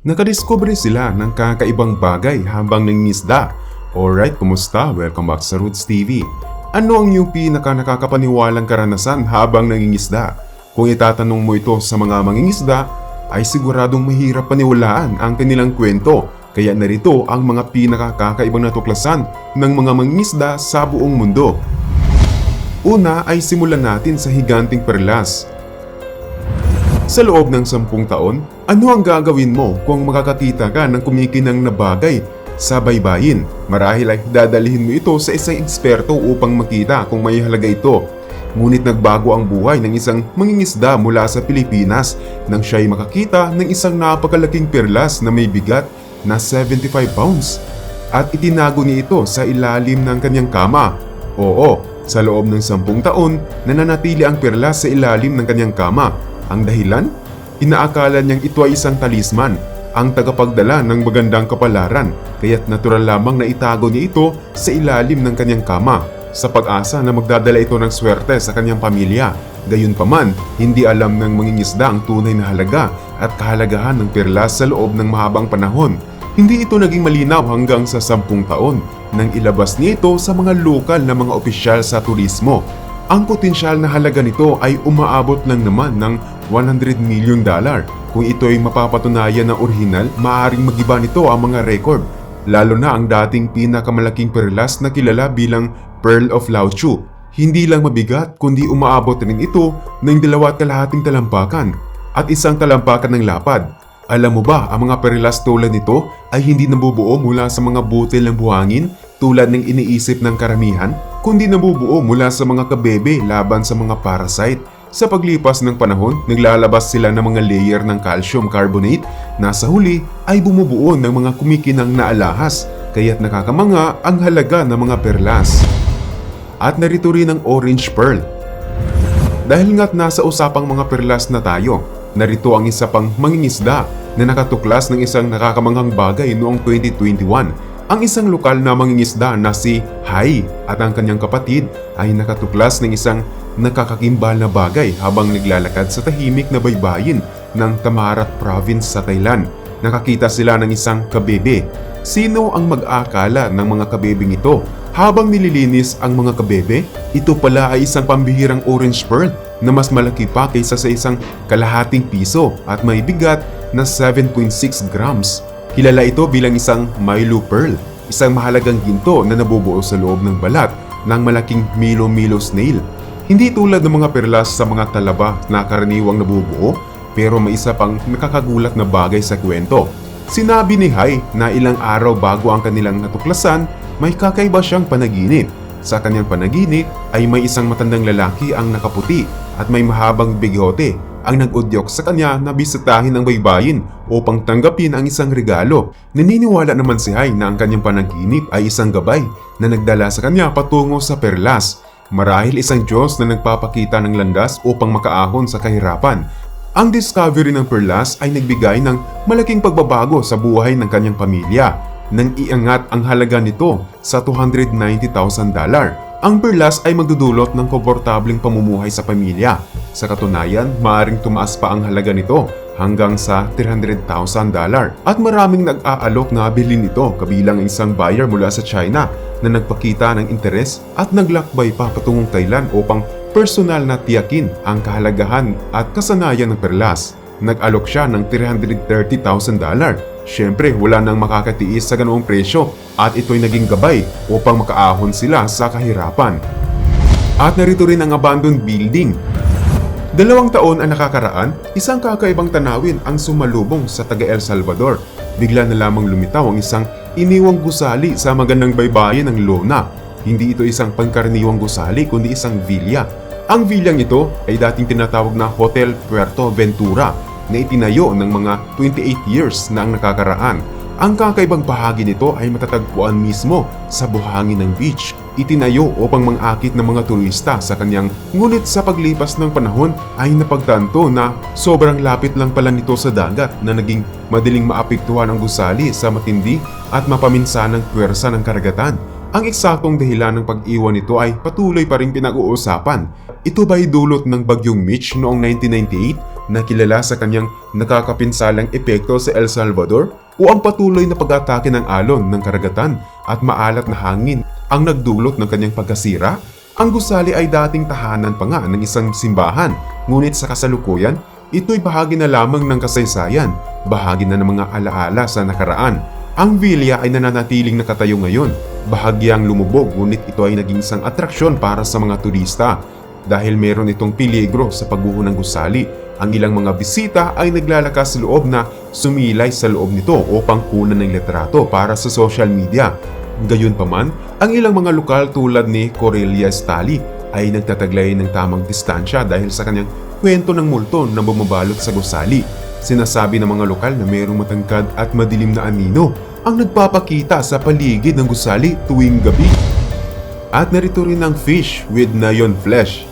Nakadiscover sila ng kakaibang bagay habang nangingisda. Alright, kumusta? Welcome back sa Roots TV. Ano ang iyong pinaka nakakapaniwalang karanasan habang nangingisda? Kung itatanong mo ito sa mga mangingisda, ay siguradong mahirap paniwalaan ang kanilang kwento. Kaya narito ang mga pinakakakaibang natuklasan ng mga mangingisda sa buong mundo. Una ay simulan natin sa higanting perlas. Sa loob ng sampung taon, ano ang gagawin mo kung makakakita ka ng kumikinang na bagay sa baybayin? Marahil ay dadalhin mo ito sa isang eksperto upang makita kung may halaga ito. Ngunit nagbago ang buhay ng isang mangingisda mula sa Pilipinas nang siya'y makakita ng isang napakalaking perlas na may bigat na 75 pounds at itinago niya ito sa ilalim ng kanyang kama. Oo, sa loob ng sampung taon, nananatili ang perlas sa ilalim ng kanyang kama. Ang dahilan? Inaakala niyang ito ay isang talisman, ang tagapagdala ng magandang kapalaran, kaya't natural lamang na itago niya ito sa ilalim ng kanyang kama sa pag-asa na magdadala ito ng swerte sa kanyang pamilya. Gayunpaman, hindi alam ng mangingisda ang tunay na halaga at kahalagahan ng perlas sa loob ng mahabang panahon. Hindi ito naging malinaw hanggang sa sampung taon nang ilabas niya ito sa mga lokal na mga opisyal sa turismo. Ang potensyal na halaga nito ay umaabot lang naman ng 100 million dollar. Kung ito ay mapapatunayan na orihinal, maaaring magiba nito ang mga record. Lalo na ang dating pinakamalaking perlas na kilala bilang Pearl of Lao Chu. Hindi lang mabigat kundi umaabot rin ito ng dalawa at kalahating talampakan at isang talampakan ng lapad. Alam mo ba, ang mga perlas tulad nito ay hindi nabubuo mula sa mga butil ng buhangin tulad ng iniisip ng karamihan, kundi nabubuo mula sa mga kabebe laban sa mga parasite. Sa paglipas ng panahon, naglalabas sila ng mga layer ng calcium carbonate na sa huli ay bumubuo ng mga kumikinang na alahas, kaya't nakakamanga ang halaga ng mga perlas. At narito rin ang orange pearl. Dahil nga't nasa usapang mga perlas na tayo, narito ang isa pang mangingisda na nakatuklas ng isang nakakamanghang bagay noong 2021. Ang isang lokal na mangingisda na si Hai at ang kanyang kapatid ay nakatuklas ng isang nakakakimbal na bagay habang naglalakad sa tahimik na baybayin ng Tamarat Province sa Thailand. Nakakita sila ng isang kabebe. Sino ang mag-akala ng mga kabebeng ito? Habang nililinis ang mga kabebe, ito pala ay isang pambihirang orange pearl na mas malaki pa kaysa sa isang kalahating piso at may bigat na 7.6 grams. Kilala ito bilang isang Milo Pearl, isang mahalagang ginto na nabubuo sa loob ng balat ng malaking Milo-Milo snail. Hindi tulad ng mga perlas sa mga talaba na karaniwang nabubuo, pero may isa pang nakakagulat na bagay sa kwento. Sinabi ni Hai na ilang araw bago ang kanilang natuklasan, may kakaiba siyang panaginip. Sa kanyang panaginip ay may isang matandang lalaki ang nakaputi at may mahabang bigote ang nag-udyok sa kanya na bisitahin ang baybayin upang tanggapin ang isang regalo. Naniniwala naman si Hai na ang kanyang panaginip ay isang gabay na nagdala sa kanya patungo sa perlas. Marahil isang Diyos na nagpapakita ng landas upang makaahon sa kahirapan. Ang discovery ng perlas ay nagbigay ng malaking pagbabago sa buhay ng kanyang pamilya nang iangat ang halaga nito sa 290,000 dollar. Ang perlas ay magdudulot ng komportableng pamumuhay sa pamilya. Sa katunayan, maaring tumaas pa ang halaga nito hanggang sa 300,000 dollar at maraming nag-aalok na bilhin ito kabilang ang isang buyer mula sa China na nagpakita ng interes at naglakbay pa patungong Thailand upang personal na tiyakin ang kahalagahan at kasanayan ng perlas. Nag-alok siya ng 330,000 dollar. Siyempre, wala nang makakatiis sa ganoong presyo at ito'y naging gabay upang makaahon sila sa kahirapan. At narito rin ang abandoned building. Dalawang taon ang nakakaraan, isang kakaibang tanawin ang sumalubong sa taga El Salvador. Bigla na lamang lumitaw ang isang iniwang gusali sa magandang baybayin ng Lona. Hindi ito isang pangkaraniwang gusali kundi isang villa. Ang vilyang ito ay dating tinatawag na Hotel Puerto Ventura na itinayo ng mga 28 years na ang nakakaraan. Ang kakaibang bahagi nito ay matatagpuan mismo sa buhangin ng beach. Itinayo upang mangakit ng mga turista sa kanyang ngunit sa paglipas ng panahon ay napagtanto na sobrang lapit lang pala nito sa dagat na naging madaling maapektuhan ang gusali sa matindi at mapaminsanang puwersa ng karagatan. Ang eksaktong dahilan ng pag-iwan nito ay patuloy pa rin pinag-uusapan. Ito ba'y dulot ng bagyong Mitch noong 1998 na kilala sa kanyang nakakapinsalang epekto sa El Salvador? O ang patuloy na pag-atake ng alon ng karagatan at maalat na hangin ang nagdulot ng kanyang pagkasira? Ang gusali ay dating tahanan pa nga ng isang simbahan, ngunit sa kasalukuyan, ito'y bahagi na lamang ng kasaysayan, bahagi na ng mga alaala sa nakaraan. Ang villa ay nananatiling nakatayo ngayon, bahagyang lumubog ngunit ito ay naging isang atraksyon para sa mga turista. Dahil meron itong peligro sa pagbuho ng gusali, ang ilang mga bisita ay naglalakas loob na sumilay sa loob nito upang kunan ng litrato para sa social media. Gayunpaman, ang ilang mga lokal tulad ni Corelia Stali ay nagtataglay ng tamang distansya dahil sa kanyang kwento ng multo na bumabalot sa gusali. Sinasabi ng mga lokal na mayroong matangkad at madilim na anino ang nagpapakita sa paligid ng gusali tuwing gabi. At narito rin ang fish with neon flesh.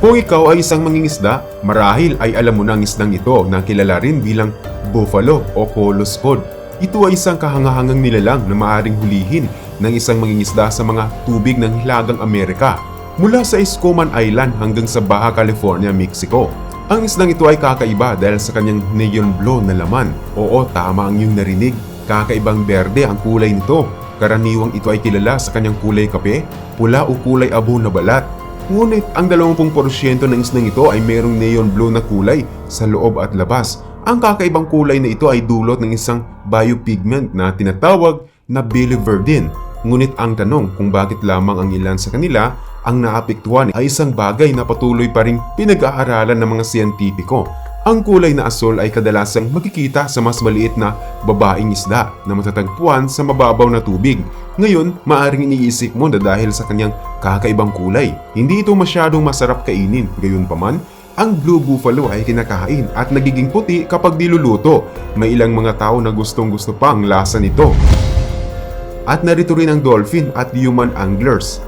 Kung ikaw ay isang mangingisda, marahil ay alam mo na ang isdang ito na kilala rin bilang buffalo o colos cod. Ito ay isang kahangahangang nilalang na maaring hulihin ng isang mangingisda sa mga tubig ng Hilagang Amerika mula sa Escoman Island hanggang sa Baja California, Mexico. Ang isdang ito ay kakaiba dahil sa kanyang neon blue na laman. Oo, tama ang iyong narinig. Kakaibang berde ang kulay nito. Karaniwang ito ay kilala sa kanyang kulay kape, pula o kulay abo na balat. Ngunit ang 20% ng isdang ito ay mayroong neon blue na kulay sa loob at labas. Ang kakaibang kulay na ito ay dulot ng isang biopigment na tinatawag na biliverdin. Ngunit ang tanong kung bakit lamang ang ilan sa kanila ang naapektuhan ay isang bagay na patuloy pa rin pinag-aaralan ng mga siyentipiko. Ang kulay na asul ay kadalasang makikita sa mas maliit na babaeng isda na matatagpuan sa mababaw na tubig. Ngayon, maaring iniisip mo na dahil sa kanyang kakaibang kulay, hindi ito masyadong masarap kainin. Gayunpaman, ang blue buffalo ay kinakain at nagiging puti kapag diluluto. May ilang mga tao na gustong gusto pa ang lasa nito. At narito rin ang dolphin at human anglers.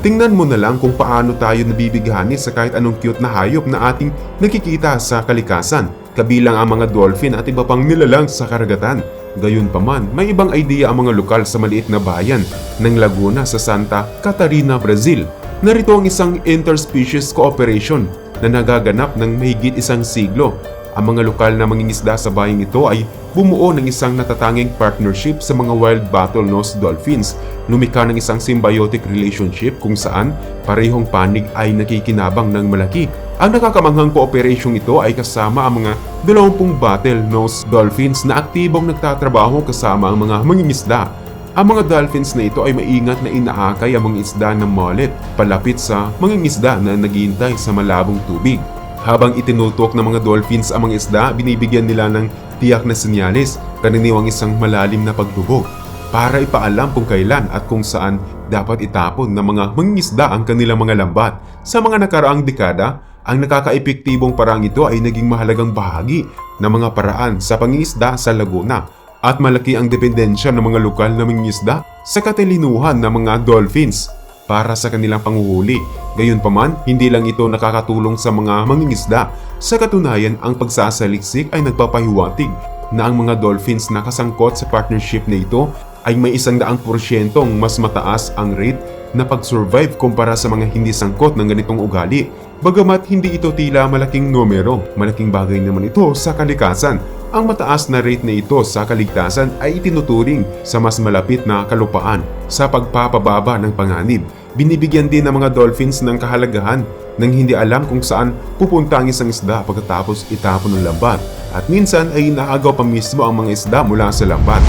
Tingnan mo na lang kung paano tayo nabibighani sa kahit anong cute na hayop na ating nakikita sa kalikasan, kabilang ang mga dolphin at iba pang nilalang sa karagatan. Gayunpaman, may ibang idea ang mga lokal sa maliit na bayan ng Laguna sa Santa Catarina, Brazil. Narito ang isang interspecies cooperation na nagaganap ng mahigit isang siglo. Ang mga lokal na mangingisda sa bayang ito ay bumuo ng isang natatanging partnership sa mga wild bottlenose dolphins. Lumika ng isang symbiotic relationship kung saan parehong panig ay nakikinabang ng malaki. Ang nakakamanghang kooperasyong ito ay kasama ang mga 20 bottlenose dolphins na aktibong nagtatrabaho kasama ang mga mangingisda. Ang mga dolphins na ito ay maingat na inaakay ang mga isda ng mullet palapit sa mga isda na naghihintay sa malabong tubig. Habang itinutok ng mga dolphins ang mga isda, binibigyan nila ng tiyak na senyales, karaniwang isang malalim na paglubog para ipaalam kung kailan at kung saan dapat itapon ng mga mangingisda ang kanilang mga lambat. Sa mga nakaraang dekada, ang nakakaepektibong parang ito ay naging mahalagang bahagi ng mga paraan sa pangingisda sa Laguna at malaki ang dependensya ng mga lokal na mangingisda sa katilinuhan ng mga dolphins para sa kanilang panguhuli. Gayunpaman, hindi lang ito nakakatulong sa mga mangingisda. Sa katunayan, ang pagsasaliksik ay nagpapahiwatig na ang mga dolphins na kasangkot sa partnership na ito ay may isang daang porsyentong mas mataas ang rate na pag-survive kumpara sa mga hindi sangkot ng ganitong ugali. Bagamat hindi ito tila malaking numero, malaking bagay naman ito sa kalikasan. Ang mataas na rate na ito sa kaligtasan ay itinuturing sa mas malapit na kalupaan sa pagpapababa ng panganib. Binibigyan din ng mga dolphins ng kahalagahan nang hindi alam kung saan pupunta ang isang isda pagkatapos itapon ng lambat at minsan ay inaagaw pa mismo ang mga isda mula sa lambat.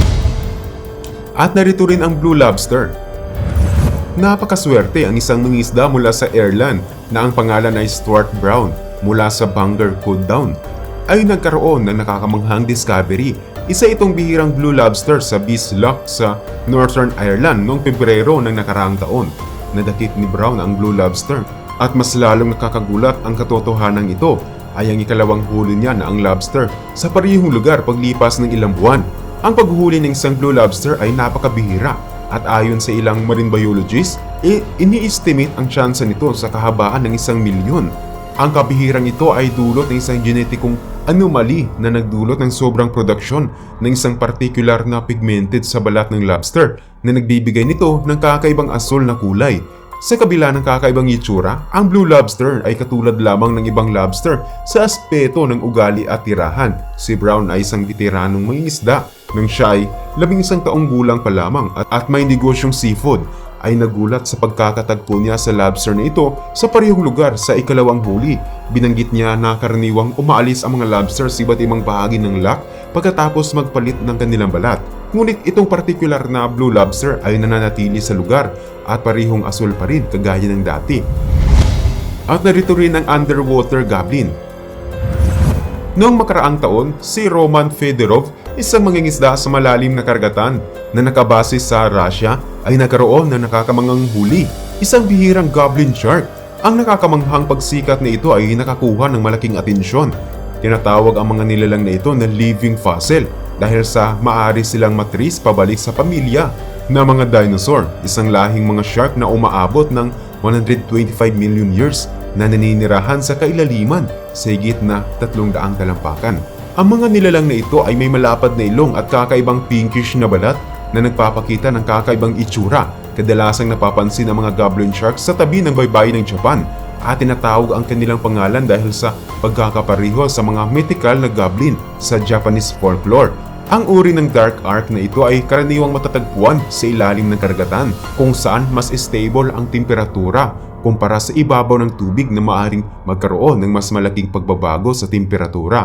At narito rin ang blue lobster. Napakaswerte ang isang mangisda mula sa Ireland na ang pangalan ay Stuart Brown mula sa Bangor Code Down ay nagkaroon ng nakakamanghang discovery. Isa itong bihirang blue lobster sa Beast Loch sa Northern Ireland noong Pebrero ng nakaraang taon. Nadakip ni Brown ang blue lobster at mas lalong nakakagulat ang katotohanan ito ay ang ikalawang huli niya na ang lobster sa parehong lugar paglipas ng ilang buwan. Ang paghuli ng isang blue lobster ay napakabihira at ayon sa ilang marine biologists, e ini-estimate ang tsansa nito sa kahabaan ng isang milyon. Ang kabihirang ito ay dulot ng isang genetikong anomaly na nagdulot ng sobrang produksyon ng isang particular na pigmented sa balat ng lobster na nagbibigay nito ng kakaibang asul na kulay. Sa kabila ng kakaibang itsura, ang blue lobster ay katulad lamang ng ibang lobster sa aspeto ng ugali at tirahan. Si Brown ay isang veteranong mangingisda nang siya ay labing isang taong gulang pa lamang at, at may negosyong seafood ay nagulat sa pagkakatagpo niya sa lobster na ito sa parehong lugar sa ikalawang huli. Binanggit niya na karaniwang umaalis ang mga lobster sa iba't ibang bahagi ng lock pagkatapos magpalit ng kanilang balat. Ngunit itong partikular na blue lobster ay nananatili sa lugar at parehong asul pa rin kagaya ng dati. At narito rin ang underwater goblin Noong makaraang taon, si Roman Fedorov, isang mangingisda sa malalim na karagatan na nakabase sa Russia, ay nagkaroon ng nakakamangang huli, isang bihirang goblin shark. Ang nakakamanghang pagsikat na ito ay nakakuha ng malaking atensyon. Tinatawag ang mga nilalang na ito na living fossil dahil sa maari silang matris pabalik sa pamilya na mga dinosaur, isang lahing mga shark na umaabot ng 125 million years na naninirahan sa kailaliman sa higit na 300 talampakan. Ang mga nilalang na ito ay may malapad na ilong at kakaibang pinkish na balat na nagpapakita ng kakaibang itsura. Kadalasang napapansin ang mga goblin sharks sa tabi ng baybayin ng Japan at tinatawag ang kanilang pangalan dahil sa pagkakapareho sa mga mythical na goblin sa Japanese folklore. Ang uri ng dark ark na ito ay karaniwang matatagpuan sa ilalim ng karagatan kung saan mas stable ang temperatura kumpara sa ibabaw ng tubig na maaring magkaroon ng mas malaking pagbabago sa temperatura.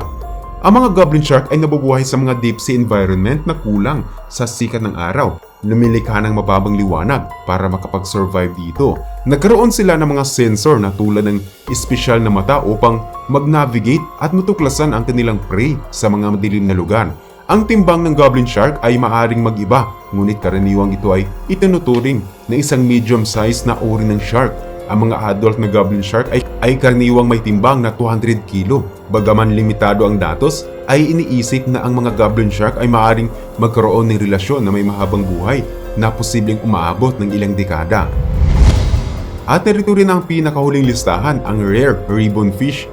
Ang mga goblin shark ay nabubuhay sa mga deep sea environment na kulang sa sikat ng araw. Lumilikha ng mababang liwanag para makapag-survive dito. Nagkaroon sila ng mga sensor na tulad ng espesyal na mata upang mag-navigate at matuklasan ang kanilang prey sa mga madilim na lugar. Ang timbang ng goblin shark ay maaring mag-iba, ngunit karaniwang ito ay itinuturing na isang medium-sized na uri ng shark ang mga adult na goblin shark ay, ay karaniwang may timbang na 200 kilo. Bagaman limitado ang datos, ay iniisip na ang mga goblin shark ay maaaring magkaroon ng relasyon na may mahabang buhay na posibleng umaabot ng ilang dekada. At narito rin pinakahuling listahan, ang rare ribbon fish.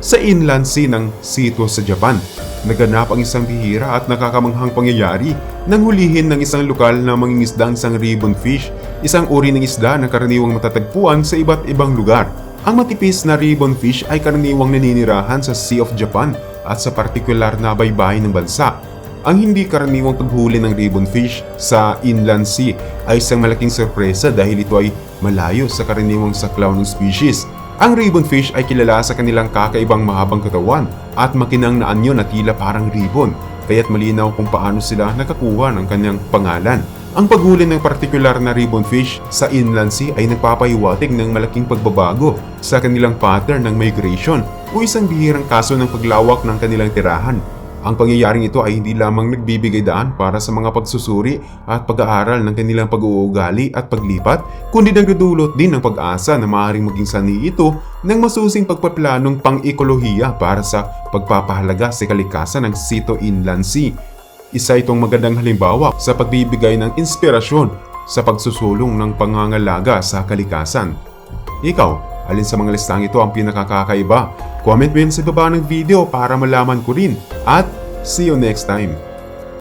Sa inland sea ng Sito sa Japan, naganap ang isang bihira at nakakamanghang pangyayari nang hulihin ng isang lokal na mangingisdang isang ribbon fish, isang uri ng isda na karaniwang matatagpuan sa iba't ibang lugar. Ang matipis na ribbon fish ay karaniwang naninirahan sa Sea of Japan at sa partikular na baybayin ng bansa. Ang hindi karaniwang paghuli ng ribbon fish sa inland sea ay isang malaking sorpresa dahil ito ay malayo sa karaniwang saklaw ng species. Ang ribbon fish ay kilala sa kanilang kakaibang mahabang katawan at makinang na anyo na tila parang ribbon, kaya't malinaw kung paano sila nakakuha ng kanyang pangalan. Ang paghuli ng partikular na ribbon fish sa inland sea ay nagpapahiwatig ng malaking pagbabago sa kanilang pattern ng migration o isang bihirang kaso ng paglawak ng kanilang tirahan. Ang pangyayaring ito ay hindi lamang nagbibigay daan para sa mga pagsusuri at pag-aaral ng kanilang pag-uugali at paglipat, kundi nagdudulot din ng pag-asa na maaaring maging sanhi ito ng masusing pagpaplanong pang-ekolohiya para sa pagpapahalaga sa kalikasan ng Sito Inland Sea. Isa itong magandang halimbawa sa pagbibigay ng inspirasyon sa pagsusulong ng pangangalaga sa kalikasan. Ikaw, alin sa mga listang ito ang pinakakakaiba? Comment mo yan sa baba ng video para malaman ko rin. At see you next time.